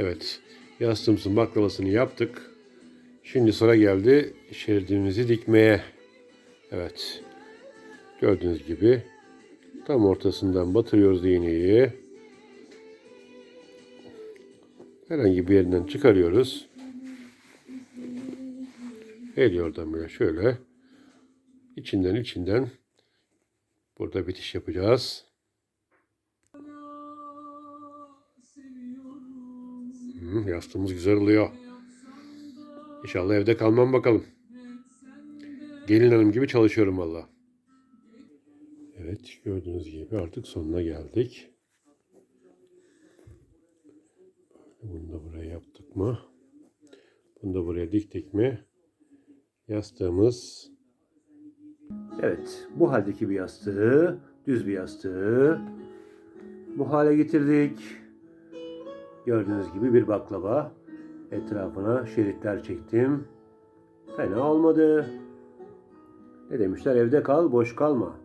Evet. Yastığımızın baklavasını yaptık. Şimdi sıra geldi şeridimizi dikmeye. Evet. Gördüğünüz gibi tam ortasından batırıyoruz iğneyi. Herhangi bir yerinden çıkarıyoruz. El yordamıyla şöyle içinden içinden burada bitiş yapacağız. Hmm, yastığımız güzel oluyor. İnşallah evde kalmam bakalım. Gelin hanım gibi çalışıyorum valla. Evet gördüğünüz gibi artık sonuna geldik. Bunu da buraya yaptık mı? Bunu da buraya diktik mi? Yastığımız Evet, bu haldeki bir yastığı, düz bir yastığı bu hale getirdik. Gördüğünüz gibi bir baklava. Etrafına şeritler çektim. Fena olmadı. Ne demişler? Evde kal, boş kalma.